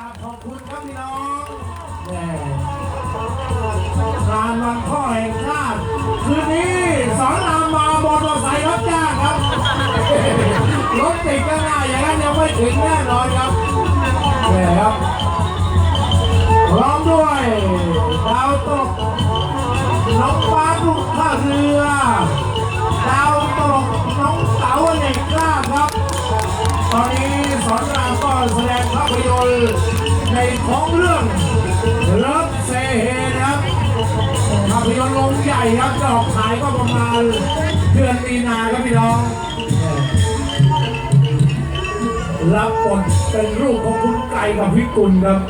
ราบขอบคุณครับพี่น้องแหมงานวันพ่อแห่งชาติคืนนี้สอนรามมามอเตอร์ไซค์รับจ้างครับ รถติดก็ง่ายอย่างนั้นยังไม่ถึงแน่นอนครับแหม่ครับพร้อมด้วยดาวตกน้องฟ้าลูกท่าเรือดาวตกน้องเต๋าเหล็กกล้าครับ ตอนนี้สอนรามก็แสดงภาพยนตร์ใน ของเรื่องเลิฟเซเฮนะครับภาพยนตร์ลงใหญ่ครับจะออกฉายก็ประมาณเดือนมีนาครับพี่น้อง รับบทเป็นลูกของคุณไก่กับพี่กุลครับ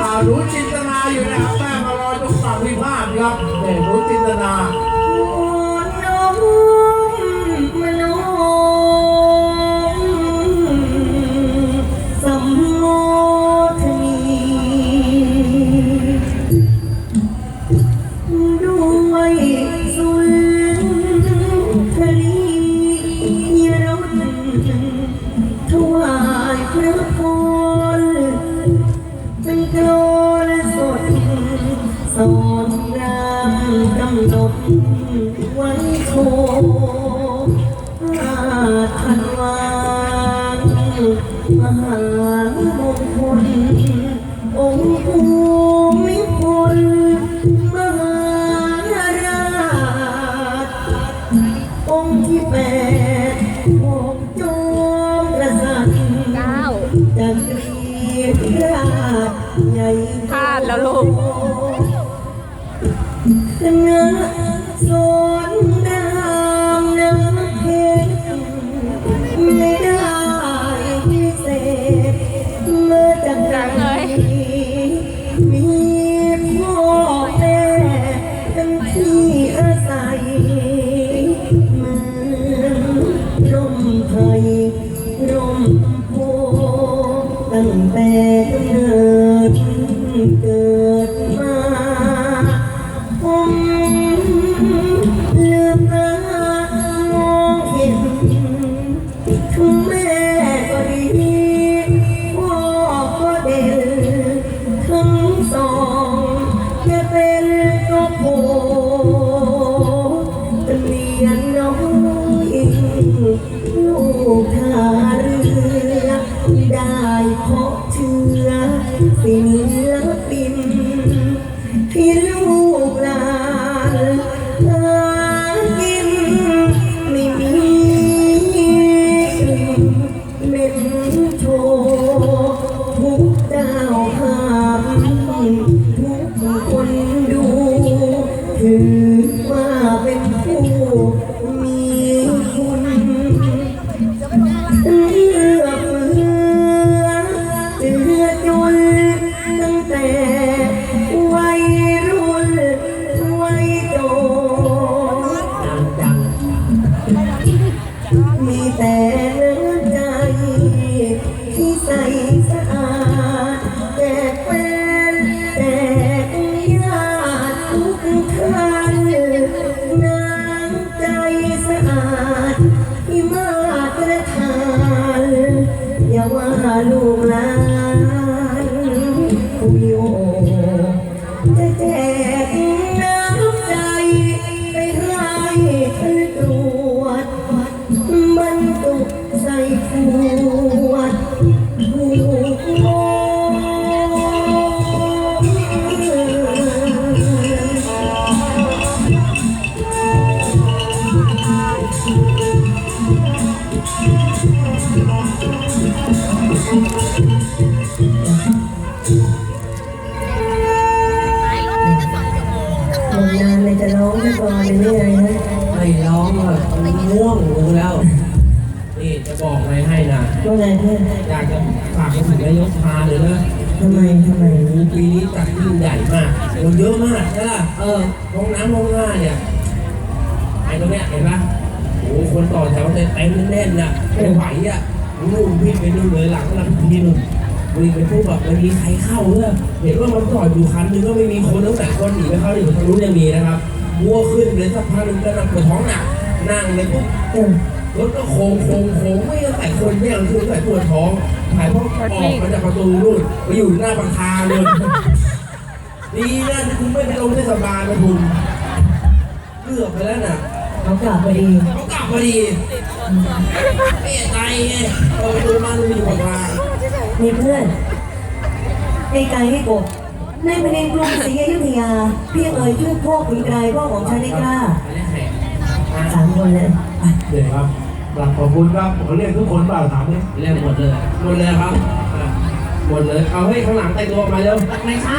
อ่าหนูจินตนาอยู่นะครับแม่มารอตรงฝั่งวิพากษ์ครับเนี่ยหนูจินตนา โชว์อาทันวางมหามงคลองค์ภูมิพลมหาราชองค์ที่แปดของจอมกษัตริย์เก้าจักรีราชใหญ่พลาดแล้วลูก ไม่ร้องอะมันง่วงรู้แล้ว นี่จะบอกอะไรให้นะ ว่าไงเพื่อนอยากจะฝากไปถึงนายกพาเลยนะทำไมทำไมปีนี้จัดยิ่งใหญ่มากคนเยอะมากใช่ล่ะ เออห้องน้ำห้องน้าเนี่ยไอ้ตรงเนี้ยเห็นปะโอ้โหคนต่อแถวเต็มเต็มแน่นๆน่ะไม่ไหวอะนู่นพี่ไปนู่นเลยหลังลำพีนู่นวิ่งไปพูดแบบไม่มีใครเข้าเลยเห็นว่ามันจอดอยู่คันนึงก็ไม่มีคนตั้งแต่คนหนีไปเข้าอยู่ทางนู้นยังมีนะครับวัวขึ้นเลยสักพักหนึงก็นั่งปวดท้องหนัก นั่งเลยปุ๊บเออรถก็โค้งโค้งโค้งไม่ต้องใส่คนแย่งคือใส่ปวดท้องถ่ายพวกออกมาจากประตูนู่นไปอยู่หน้าปากทางเลยดีนะที่คุณไม่ไปลงเทศบาลนะคุณเลือกไปแล้วน่ะเขากลับพอดีเขากลับพอดีเอะใจไงเปิดประตูมาดูอยู่ปากทางมีเพื่อนไอ้ไก่ไอ้กบในประเด็นกรุงศรีอยุธยาพี่เอ๋ยชื่อพ่อคุณไกรพ่อของฉันได้กล้าอันนี้แขก สามคนเลยไปเดี๋ยวครับกลับขอบคุณครับผมเรียกทุกคนเปล่าถามนี่เรียกหมดเลยหมดเลยครับอะหมดเลย เอาให้ข้างหลังแต่งตัวออกมาเร็วไม่ใช่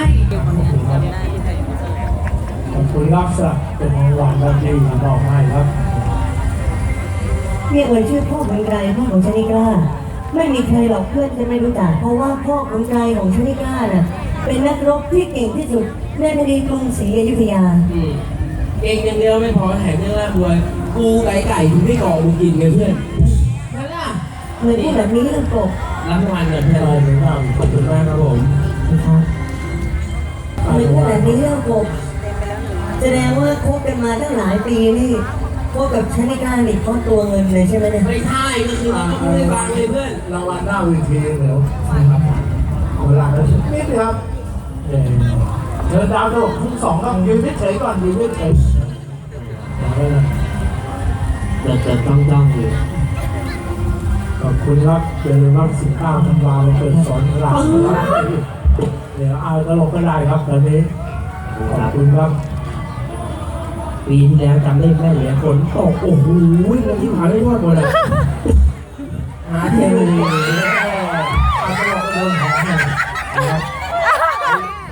ขอบคุณครับสำหรับเป็นของรางวัลครับที่มอบให้ครับพี่เอ๋ยชื่อพ่อคุณไกรพ่อของฉันได้กล้า ไม่มีใครหรอกเพื่อนจะไม่รู้จัก เพราะว่าพ่อคุณไกรของฉันได้กล้าน่ะเป็นนักรบที่เก่งที่สุดในแผ่นดินกรุงศรีอยุธยา อืม เองอย่างเดียวไม่พอแถมยังร่ำรวย กูไก่ไก่ถึงไม่ก่อกูกินไงเพื่อนนั่นล่ะเลยพูดแบบนี้เรื่องกบรับรางวัลเงินเพื่อนได้เลยครับขอบคุณมากครับผมนะครับเลยพูดแบบนี้เรื่องกบแสดงว่าคบกันมาตั้งหลายปีนี่คบกับฉันได้กล้านี่เพราะตัวเงินเลยใช่ไหมเนี่ยไม่ใช่ก็คือเราไม่ได้ฟังเลยเพื่อนรางวัลหน้าเวทีเดี๋ยวนะครับเวลาแล้วนิดนึงครับ เอ่อเชิญดาวตลกทั้งสองครับยืนเฉยๆก่อนยืนเฉยๆเอาไว้นะเกิดเกิดต้องต้องอยู่ขอบคุณครับเจริญรักสิบเก้าธันวาคมเป็นสอนรามนะครับเดี๋ยวเอาตลกก็ได้ครับตอนนี้ขอบคุณครับปีที่แล้วจำได้แม่นเลยฝนตกโอ้โหน้ำที่ผาไม่รอดหมดเลยหาเทเดี๋ยวเล เอา ย ตลกไปโดนหอมหน่อยนะครับ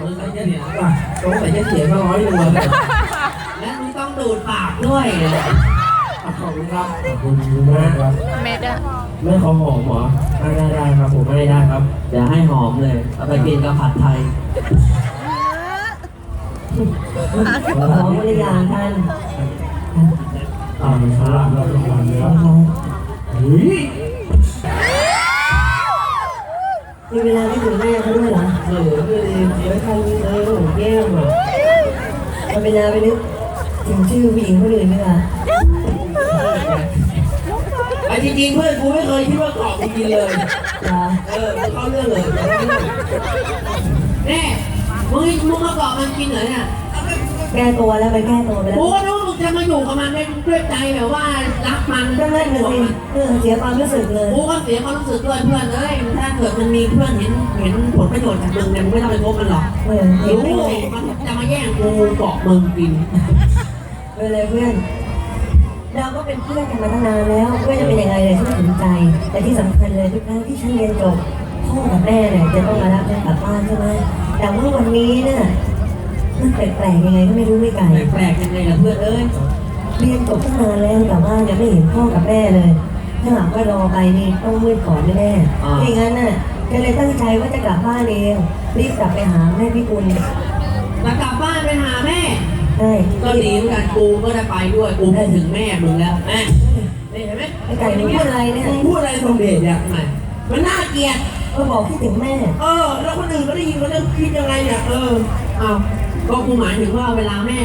สงสัยจะเสียป่ะสงสัยจะเสียก็ร้อยหนึ่งเลยและมึงต้องดูดปากด้วยขอบคุณครับขอบคุณมากครับเม็ดอะไม่ขอหอมเหรอไม่ได้ได้ครับผมไม่ได้ครับเดี๋ยวให้หอมเลยเอาไปกินกับผัดไทยขอภรรยาท่านอ่าสำหรับเรารางวัลเลยครับเฮ้ย มีเวลาไม่ถึงแม่เขาด้วยเหรอเออเลยเดี๋ยวทำเลยโอ้โหแย่มอะเอาเวลาไปนึกถึงชื่อผู้หญิงคนอื่นดีกว่าไอ้จริงๆเพื่อนกูไม่เคยคิดว่าเกาะกูกินเลย จ้าเออเข้าเรื่องเลยแน่มึงมึงมาเกาะมันกินเหรอเนี่ยแก้ตัวแล้วไปแก้ตัวไปแล้วกูก็รู้ จะมาอยู่กับมันด้วยด้วยใจแบบว่ารักมันก็นั่นน่ะสิเออเสียความรู้สึกเลยกูก็เสียความรู้สึกด้วยเพื่อนเอ้ยถ้าเกิดมันมีเพื่อนเห็นเห็นผลประโยชน์จากมึงเนี่ยมึงไม่ต้องไปคบมันหรอกเออเห็นรู้ได้ไงมันจะมาแย่งกูเกาะมึงกินเออเลยเพื่อน เราก็เป็นเพื่อนกันมาตั้งนานแล้วเพื่อนจะเป็นยังไงเลยฉันไม่สนใจ แต่ที่สำคัญเลยทุกครั้งที่ฉันเรียนจบพ่อกับแม่เนี่ยจะต้องมารับฉันกลับบ้านใช่ไหมแต่ว่าวันนี้เนี่ย มันแปลกๆยังไงก็ไม่รู้ไม่ไกลแปลกๆยังไงล่ะเพื่อนเอ้ยเรียนจบตั้งนานแล้วแต่ว่ายังไม่เห็นพ่อกับแม่เลย ถ้าหากว่ารอไปนี่ต้องมืดก่อนแน่ๆไม่งั้นน่ะก็เลยตั้งใจว่าจะกลับบ้านเองรีบกลับไปหาแม่พี่กุลจะกลับบ้านไปหาแม่ใช่ก็ดีเหมือนกันกูก็จะไปด้วยกูไปถึงแม่มึงแล้วแม่นี่เห็นไหมไอ้ไก่มึงพูดอะไรเนี่ยมึงพูดอะไรตรงเดชเนี่ยทำไมมันน่าเกลียดก็บอกคิดถึงแม่ เออ แล้วคนอื่นก็ได้ยินเขาจะคิดยังไงเนี่ยเอออ้าว ก็กูหมายถึงว่าเวลาแม่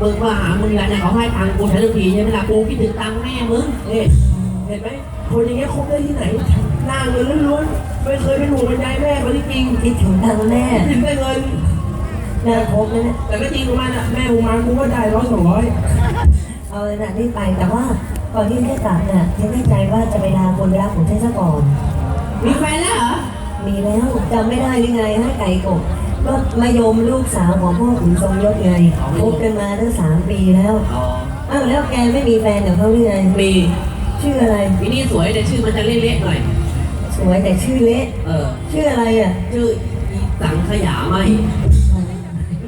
มึงมาหามึงแล้วเนี่ยเขาให้ตังค์กูใช้ทุกทีใช่ไหมล่ะกูคิดถึงตังค์แม่มึงนี่เห็นไหมคนอย่างเงี้ยคบได้ที่ไหนหน้าเงินล้วนๆไม่เคยเป็นห่วงเป็นใยแม่เขาที่จริงคิดถึงทางแม่ถึงได้เงินน่าคบนะเนี่ยแต่ก็จริงของมันอะแม่มึงมากูก็ได้ร้อยสองร้อยเอาเลยนะรีบไปแต่ว่าก่อนที่จะกลับเนี่ยฉันแน่ใจว่าจะไปลาคนรักของฉันซะก่อนมีแฟนแล้วเหรอมีแล้วจำไม่ได้หรือไงให้ไก่กบ ก็มายมลูกสาวของพ่อขุนทรงยศไงคบกันมาตั้งสามปีแล้ว อ๋อ อ้าวแล้วแกไม่มีแฟนกับเขาหรือไงมีชื่ออะไรปีนี้สวยแต่ชื่อมันจะเละๆหน่อย สวยแต่ชื่อเละ เออ ชื่ออะไรอะชื่ออีสังขยาไหม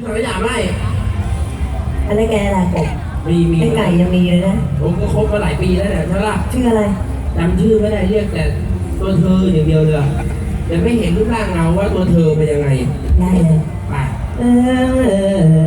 สังขยาไม่อะไรแกล่ะกบมีมีไอ้ไก่ยังมีเลยนะผมก็คบมาหลายปีแล้วเนี่ยใช่ปะชื่ออะไรจำชื่อไม่ได้เรียกแต่ตัวเธออย่างเดียวเลยอะแต่ไม่เห็นรูปร่างเราว่าตัวเธอเป็นยังไง ได้เลย ไป เออ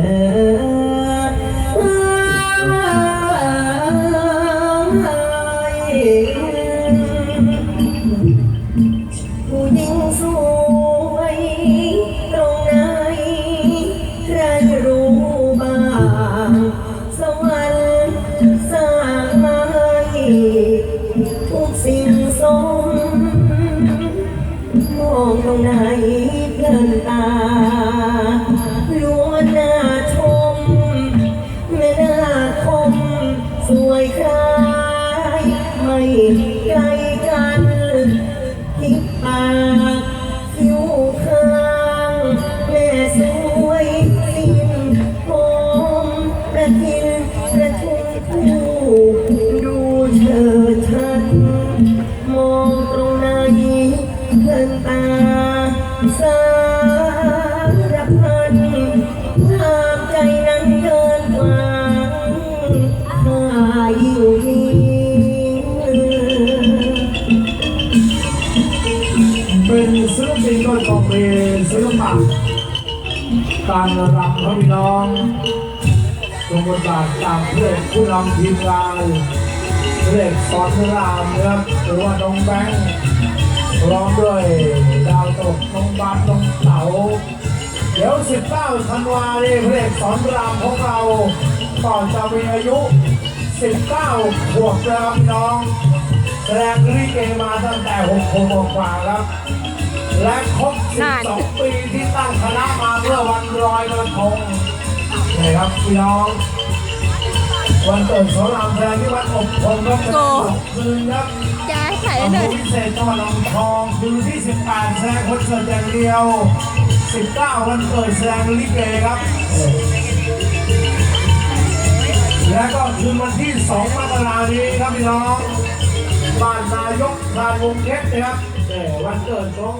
ศิลปินก็ต้องมีศิลปะการรำครับพี่น้องตรงบทบาทตามเพื่อนผู้นำทีมงานเรียกสอนรามนะครับหรือว่าน้องแบงค์ร้อมด้วยดาวตกน้องบาสน้องเต๋าเดี๋ยว 19ธันวาเนี่ยพระเอกสอนรามของเราก่อนจะมีอายุ 19 ขวบนะครับพี่น้อง แสดงลิเกมาตั้งแต่6ขวบกว่าครับ และครบ12ปีที่ตั้งคณะมาเมื่อวันลอยกระทงนี่ครับพี่น้อง วันเกิดของเราแสดงที่วัดอบพงก็เป็นคืนครับยายถ่ายอำหเภน่ออยพิเศษจังหวัดลำทองคืนที่ 18แสดงคอนเสิร์ตอย่างเดียว 19 วันเกิดแสดงลิเกครับ และก็คืนวันที่ 2 มกราคมนี้ครับพี่น้องบ้านนายกพรานวงเพชรนะครับแต่วันเกิดของ